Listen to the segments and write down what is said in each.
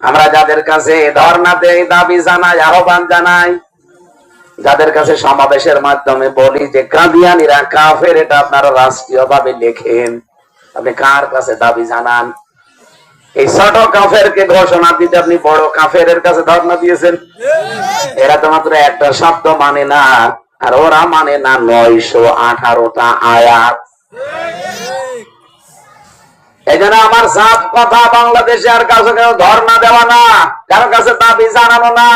আমরা যাদের কাছে ধর্ণাতে দাবি জানাই, আহ্বান জানাই, যাদের কাছে সমাবেশের মাধ্যমে বলি যে কাদিয়ানিরা কাফের, এটা আপনারা রাষ্ট্রীয় ভাবে লেখেন। আপনি কার কাছে দাবি জানান? এই ছোট কাফেরকে ঘোষণা দিতে আপনি বড় কাফের কাছে ধর্ণা দিয়েছেন? এরা তো মাত্র একটা শব্দ মানে না আর ওরা মানে না নয়শো আঠারোটা আয়াত। আমার সাফ কথা বাংলাদেশে আর কাছে কেউ ধর্ণা দেওয়া না কারও কাছে দাবি জানানো না।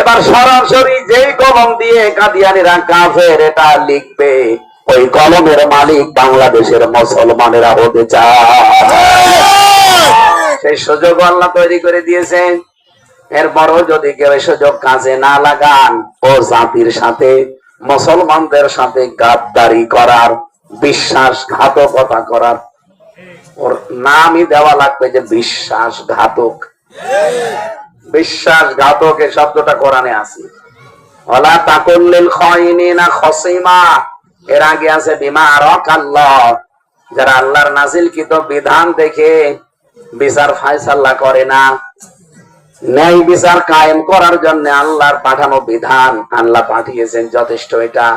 এবার সরাসরি যেই কলম দিয়ে কাদিয়ানিরা কাফের এটা লিখবে ওই কলমের মালিক বাংলাদেশের মুসলমানেরা হতে চায়। সেই সুযোগ আল্লাহ তৈরি করে দিয়েছেন। এরপরও যদি কেউ এই সুযোগ কাজে না লাগান, ও জাতির সাথে, মুসলমানদের সাথে গাদ্দারি করার, বিশ্বাসঘাতকতা করার, ওর নামই দেওয়া লাগবে যে বিশ্বাসঘাতক। বিশ্বাসঘাতক এই শব্দটা কোরআনে আছে। ওলা তাকুল্লিল খাইনিনা খসিমা। এর আগে আছে বিমা আল্লাহ যারা আল্লাহর নাজিলকৃত বিধান দেখে বিচার ফায়সাল্লা করে না। ন্যায় বিচার কায়েম করার জন্য আল্লাহর পাঠানো বিধান আল্লাহ পাঠিয়েছেন যথেষ্ট এটা।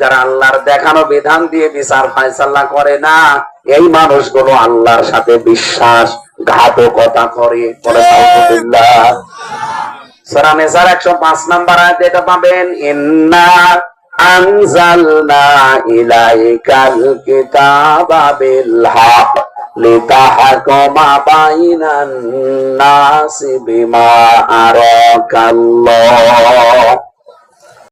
যারা আল্লাহর দেখানো বিধান দিয়ে বিচার ফায়সাল্লা করে না, এই মানুষগুলো আল্লাহর সাথে বিশ্বাস ঘাতকতা করে। বলে সূরা নিসার 105 নাম্বার আয়াতে এটা পাবেন, ইন্না আনজালনা ইলাইকাল কিতাবা বিল হক। লিতাহকুমা বাইনান নাসি বিমা আরাকাল্লাহ